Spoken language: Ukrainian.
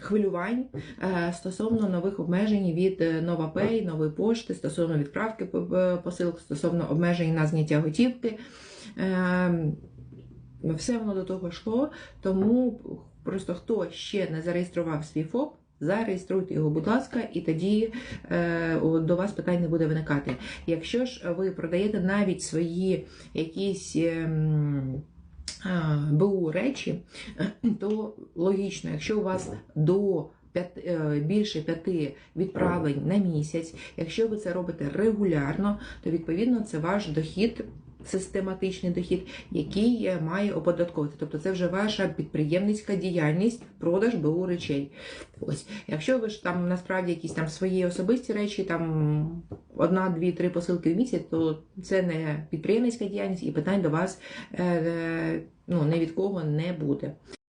хвилювань е, стосовно нових обмежень від е, NovaPay, нової пошти, стосовно відправки посилок, стосовно обмежень на зняття готівки. Е, Все воно до того йшло, тому просто хто ще не зареєстрував свій ФОП, зареєструйте його, будь ласка, і тоді е, до вас питань не буде виникати. Якщо ж ви продаєте навіть свої якісь. ем, БУ речі, то логічно, якщо у вас до е, більше п'яти відправлень на місяць, якщо ви це робите регулярно, то відповідно це ваш дохід. Систематичний дохід, який е, має оподатковувати. Тобто це вже ваша підприємницька діяльність, продаж БУ речей. Ось, якщо ви ж там насправді якісь там свої особисті речі, там одна, дві, три посилки в місяць, то це не підприємницька діяльність і питань до вас е, е, ну, ні від кого не буде.